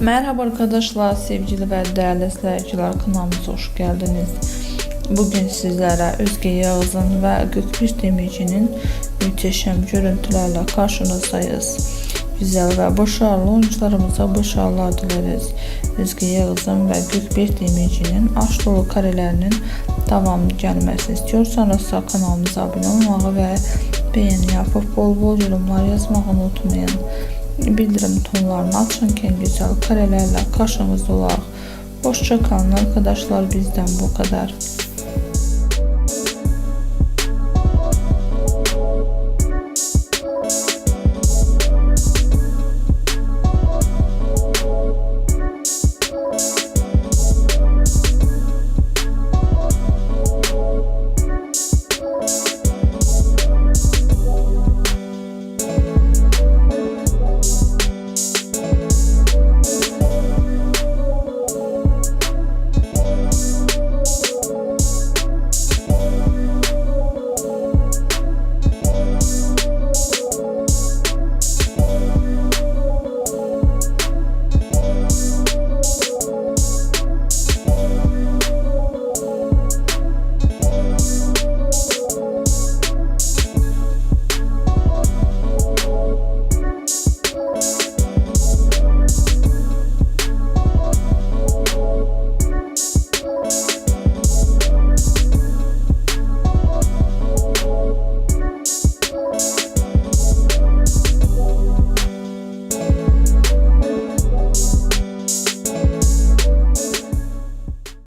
Merhaba arkadaşlar, sevgili ve değerli izleyiciler kanalımıza hoş geldiniz. Bugün sizlere Özge Yağız'ın ve Gökbir Demirci'nin müteşem görüntülerle karşınızdayız. Güzel ve başarılı oyuncularımıza başarılar dileriz. Özge Yağız'ın ve Gökbir Demirci'nin aşk dolu karelerinin devam gelmesini istiyorsanız kanalımıza abone olmayı ve beğeni yapıp bol bol yorumlar yazmayı unutmayın. bildirim tonlarını açarkən gözəl karələrlə qarşınızda olaq. Boşça qalın arkadaşlar bizdən bu qədər.